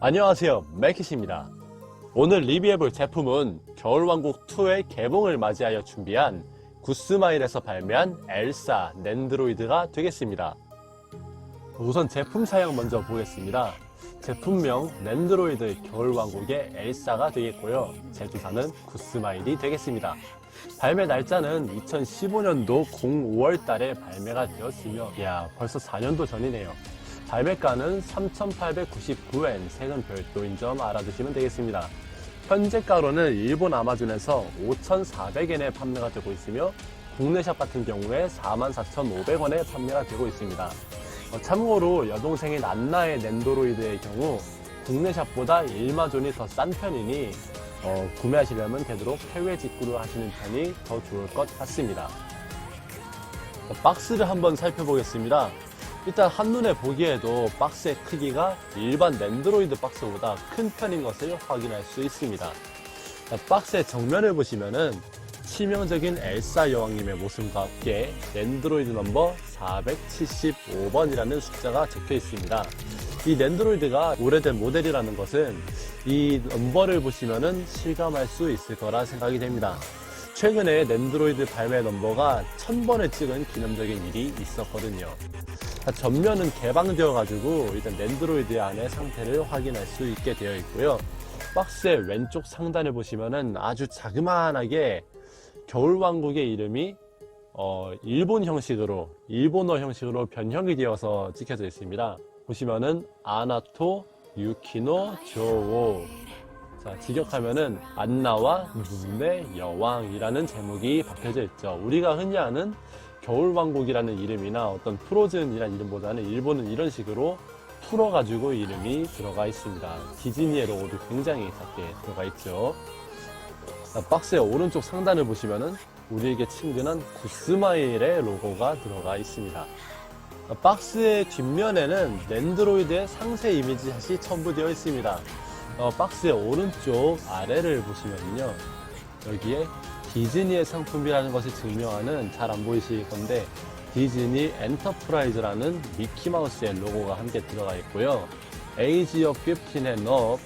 안녕하세요 맥킷입니다. 오늘 리뷰해볼 제품은 겨울왕국2의 개봉을 맞이하여 준비한 구스마일에서 발매한 엘사 랜드로이드가 되겠습니다. 우선 제품 사양 먼저 보겠습니다. 제품명 랜드로이드 겨울왕국의 엘사가 되겠고요. 제조사는 구스마일이 되겠습니다. 발매 날짜는 2015년도 05월 달에 발매가 되었으며 야 벌써 4년도 전이네요 발매가는 3,899엔 세금 별도인 점 알아두시면 되겠습니다. 현재가로는 일본 아마존에서 5,400엔에 판매가 되고 있으며 국내샵 같은 경우에 44,500원에 판매가 되고 있습니다. 어, 참고로 여동생인 안나의 랜도로이드의 경우 국내샵보다 일마존이 더 싼 편이니 어, 구매하시려면 되도록 해외 직구를 하시는 편이 더 좋을 것 같습니다. 어, 박스를 한번 살펴보겠습니다. 일단 한눈에 보기에도 박스의 크기가 일반 랜드로이드 박스보다 큰 편인 것을 확인할 수 있습니다. 박스의 정면을 보시면은 치명적인 엘사 여왕님의 모습과 함께 랜드로이드 넘버 475번이라는 숫자가 적혀 있습니다. 이 랜드로이드가 오래된 모델이라는 것은 이 넘버를 보시면은 실감할 수 있을 거라 생각이 됩니다. 최근에 랜드로이드 발매 넘버가 1000번을 찍은 기념적인 일이 있었거든요. 전면은 개방되어 가지고 일단 랜드로이드 안의 상태를 확인할 수 있게 되어 있고요. 박스의 왼쪽 상단을 보시면은 아주 자그마하게 겨울왕국의 이름이 어, 일본 형식으로 일본어 형식으로 변형이 되어서 찍혀져 있습니다. 보시면은 아나토 유키노 조오 자, 직역하면은 안나와 눈의 여왕이라는 제목이 박혀져 있죠. 우리가 흔히 아는 겨울왕국이라는 이름이나 어떤 프로즌이라는 이름보다는 일본은 이런 식으로 풀어가지고 이름이 들어가 있습니다. 디즈니의 로고도 굉장히 작게 들어가 있죠. 자, 박스의 오른쪽 상단을 보시면은 우리에게 친근한 구스마일의 로고가 들어가 있습니다. 박스의 뒷면에는 랜드로이드의 상세 이미지 샷이 첨부되어 있습니다. 어, 박스의 오른쪽 아래를 보시면요. 여기에 디즈니의 상품이라는 것을 증명하는 잘 안 보이실 건데 디즈니 엔터프라이즈라는 미키마우스의 로고가 함께 들어가 있고요. 에이지 of 15 and up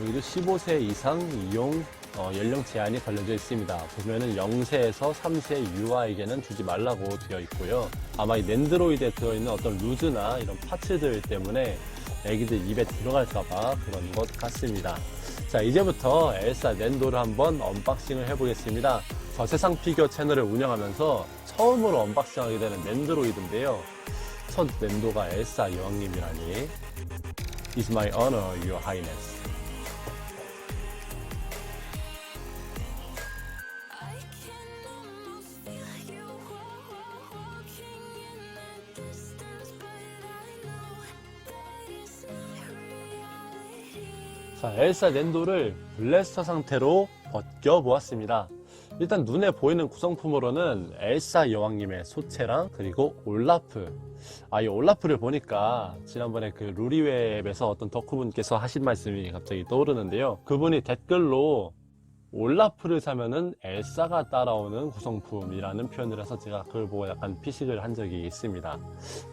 여기도 15세 이상 이용 어, 연령 제한이 걸려져 있습니다. 보면은 0세에서 3세 유아에게는 주지 말라고 되어 있고요. 아마 이 랜드로이드에 들어있는 어떤 루즈나 이런 파츠들 때문에 애기들 입에 들어갈까봐 그런 것 같습니다. 자, 이제부터 엘사 랜도를 한번 언박싱을 해보겠습니다. 저 세상 피규어 채널을 운영하면서 처음으로 언박싱하게 되는 랜드로이드인데요. 첫 랜도가 엘사 여왕님이라니. It's my honor, your highness. 자, 엘사 랜도를 블래스터 상태로 벗겨보았습니다. 일단 눈에 보이는 구성품으로는 엘사 여왕님의 소체랑 그리고 올라프. 아, 이 올라프를 보니까 지난번에 그 루리웹에서 어떤 덕후분께서 하신 말씀이 갑자기 떠오르는데요. 그분이 댓글로 올라프를 사면은 엘사가 따라오는 구성품이라는 표현을 해서 제가 그걸 보고 약간 피식을 한 적이 있습니다.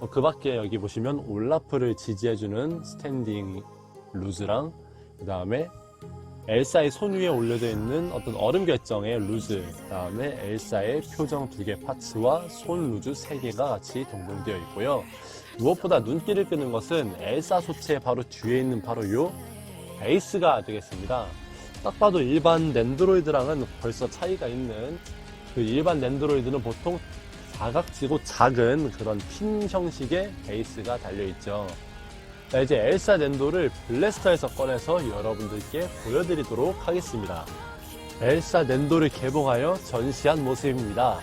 어, 그 밖에 여기 보시면 올라프를 지지해주는 스탠딩 루즈랑 그 다음에 엘사의 손 위에 올려져 있는 어떤 얼음 결정의 루즈, 그 다음에 엘사의 표정 두 개 파츠와 손 루즈 세 개가 같이 동봉되어 있고요. 무엇보다 눈길을 끄는 것은 엘사 소체 바로 뒤에 있는 바로 요 베이스가 되겠습니다. 딱 봐도 일반 랜드로이드랑은 벌써 차이가 있는 그 일반 랜드로이드는 보통 사각지고 작은 그런 핀 형식의 베이스가 달려있죠. 자, 이제 엘사 랜도를 블래스터에서 꺼내서 여러분들께 보여드리도록 하겠습니다. 엘사 랜도를 개봉하여 전시한 모습입니다.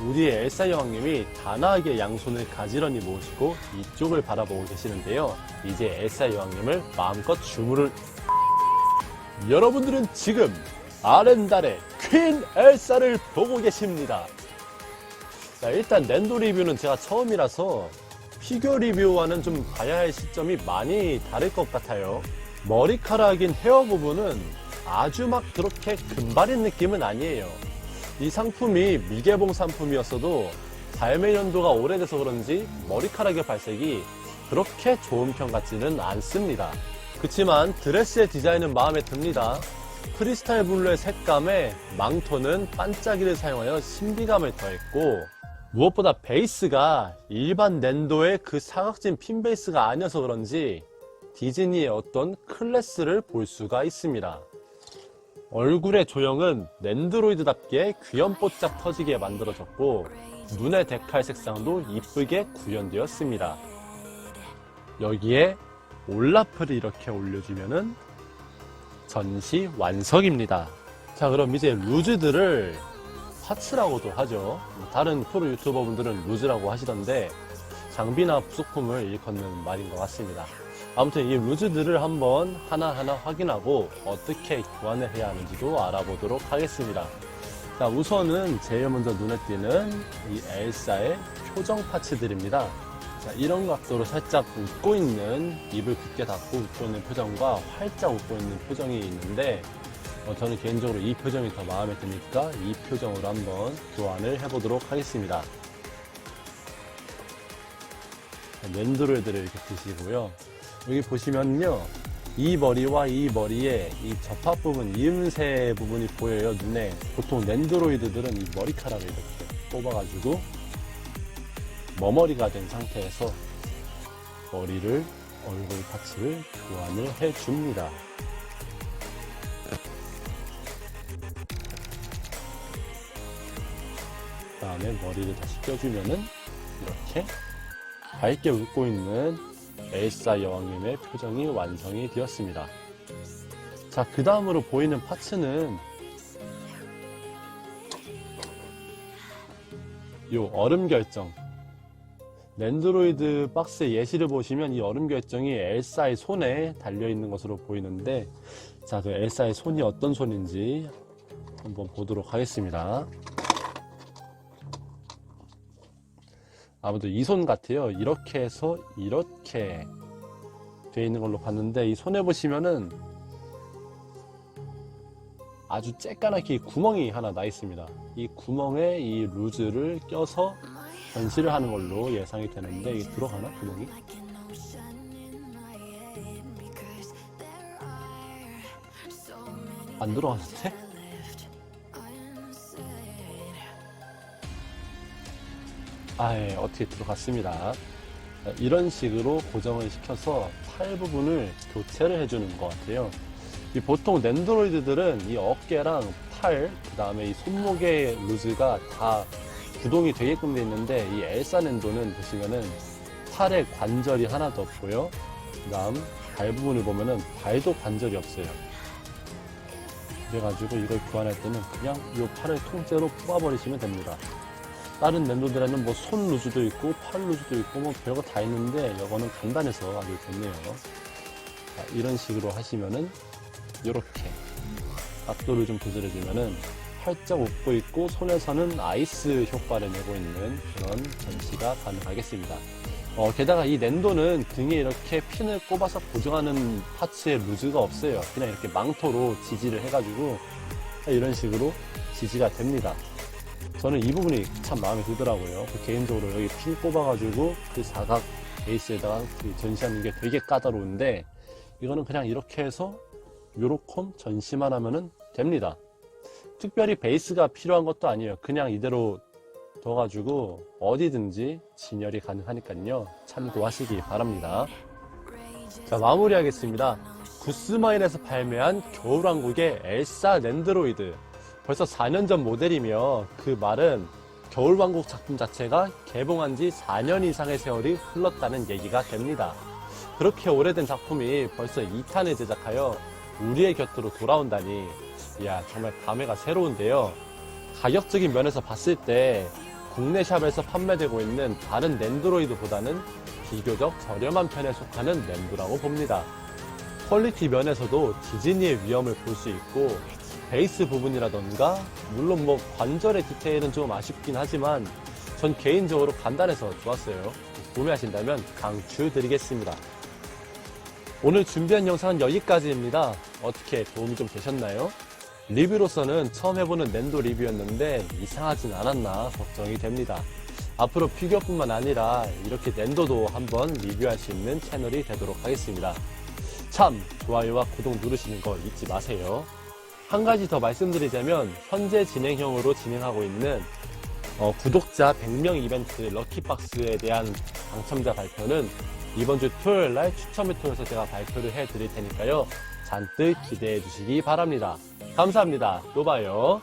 우리 엘사 여왕님이 단아하게 양손을 가지런히 모으시고 이쪽을 바라보고 계시는데요. 이제 엘사 여왕님을 마음껏 주무를 여러분들은 지금 아렌달의 퀸 엘사를 보고 계십니다. 자, 일단 랜도 리뷰는 제가 처음이라서 피규어 리뷰와는 좀 봐야 할 시점이 많이 다를 것 같아요. 머리카락인 헤어 부분은 아주 막 그렇게 금발인 느낌은 아니에요. 이 상품이 미개봉 상품이었어도 발매 연도가 오래돼서 그런지 머리카락의 발색이 그렇게 좋은 편 같지는 않습니다. 그치만 드레스의 디자인은 마음에 듭니다. 크리스탈 블루의 색감에 망토는 반짝이를 사용하여 신비감을 더했고 무엇보다 베이스가 일반 낸도의 그 사각진 핀 베이스가 아니어서 그런지 디즈니의 어떤 클래스를 볼 수가 있습니다. 얼굴의 조형은 랜드로이드답게 귀염뽀짝 터지게 만들어졌고 눈의 데칼 색상도 이쁘게 구현되었습니다. 여기에 올라프를 이렇게 올려주면은 전시 완성입니다. 자 그럼 이제 루즈들을 파츠라고도 하죠. 다른 프로 유튜버 분들은 루즈라고 하시던데 장비나 부속품을 일컫는 말인 것 같습니다. 아무튼 이 루즈들을 한번 하나하나 확인하고 어떻게 교환을 해야 하는지도 알아보도록 하겠습니다. 자, 우선은 제일 먼저 눈에 띄는 이 엘사의 표정 파츠들입니다. 자, 이런 각도로 살짝 웃고 있는 입을 굳게 닫고 웃고 있는 표정과 활짝 웃고 있는 표정이 있는데 어, 저는 개인적으로 이 표정이 더 마음에 드니까 이 표정으로 한번 교환을 해보도록 하겠습니다. 랜드로이드를 이렇게 드시고요. 여기 보시면요. 이 머리와 이 머리에 이 접합 부분, 이음새 부분이 보여요, 눈에. 보통 랜드로이드들은 이 머리카락을 이렇게 뽑아가지고 머머리가 된 상태에서 머리를, 얼굴 파츠를 교환을 해줍니다. 다음에 머리를 다시 껴주면은 이렇게 밝게 웃고 있는 엘사 여왕님의 표정이 완성이 되었습니다. 자, 그 다음으로 보이는 파츠는 요 얼음 결정. 랜드로이드 박스의 예시를 보시면 이 얼음 결정이 엘사의 손에 달려 있는 것으로 보이는데, 자, 그 엘사의 손이 어떤 손인지 한번 보도록 하겠습니다. 아무도 이 손 같아요. 이렇게 해서 이렇게 돼 있는 걸로 봤는데 이 손에 보시면은 아주 쬐까맣게 구멍이 하나 나 있습니다. 이 구멍에 이 루즈를 껴서 전시를 하는 걸로 예상이 되는데 이게 들어가나 구멍이? 안 들어가는데? 아, 예, 어떻게 들어갔습니다. 이런 식으로 고정을 시켜서 팔 부분을 교체를 해주는 것 같아요. 이 보통 랜드로이드들은 이 어깨랑 팔, 그 다음에 이 손목의 루즈가 다 구동이 되게끔 돼 있는데 이 엘사 랜도는 보시면은 팔에 관절이 하나도 없고요. 그 다음 발 부분을 보면은 발도 관절이 없어요. 그래가지고 이걸 교환할 때는 그냥 이 팔을 통째로 뽑아버리시면 됩니다. 다른 랜도들에는 뭐 손 루즈도 있고 팔 루즈도 있고 뭐 별거 다 있는데 이거는 간단해서 아주 좋네요. 자, 이런 식으로 하시면은 이렇게 각도를 좀 조절해주면은 활짝 웃고 있고 손에서는 아이스 효과를 내고 있는 그런 전시가 가능하겠습니다. 어, 게다가 이 랜도는 등에 이렇게 핀을 꼽아서 고정하는 파츠에 루즈가 없어요. 그냥 이렇게 망토로 지지를 해가지고 이런 식으로 지지가 됩니다. 저는 이 부분이 참 마음에 들더라고요. 그 개인적으로 여기 핀 꼽아가지고 그 사각 베이스에다가 그 전시하는 게 되게 까다로운데 이거는 그냥 이렇게 해서 요렇게 전시만 하면은 됩니다. 특별히 베이스가 필요한 것도 아니에요. 그냥 이대로 둬가지고 어디든지 진열이 가능하니까요. 참고하시기 바랍니다. 자, 마무리하겠습니다. 구스마일에서 발매한 겨울왕국의 엘사 랜드로이드. 벌써 4년 전 모델이며 그 말은 겨울왕국 작품 자체가 개봉한 지 4년 이상의 세월이 흘렀다는 얘기가 됩니다. 그렇게 오래된 작품이 벌써 2탄을 제작하여 우리의 곁으로 돌아온다니, 이야, 정말 감회가 새로운데요. 가격적인 면에서 봤을 때 국내 샵에서 판매되고 있는 다른 랜드로이드보다는 비교적 저렴한 편에 속하는 랜드라고 봅니다. 퀄리티 면에서도 디즈니의 위험을 볼 수 있고 베이스 부분이라던가 물론 뭐 관절의 디테일은 좀 아쉽긴 하지만 전 개인적으로 간단해서 좋았어요. 구매하신다면 강추드리겠습니다. 오늘 준비한 영상은 여기까지입니다. 어떻게 도움이 좀 되셨나요? 리뷰로서는 처음 해보는 랜도 리뷰였는데 이상하진 않았나 걱정이 됩니다. 앞으로 피규어뿐만 아니라 이렇게 랜도도 한번 리뷰할 수 있는 채널이 되도록 하겠습니다. 추천, 좋아요와 구독 누르시는 거 잊지 마세요. 한 가지 더 말씀드리자면 현재 진행형으로 진행하고 있는 어, 구독자 100명 이벤트 럭키박스에 대한 당첨자 발표는 이번 주 토요일 날 추첨을 통해서 제가 발표를 해 드릴 테니까요. 잔뜩 기대해 주시기 바랍니다. 감사합니다. 또 봐요.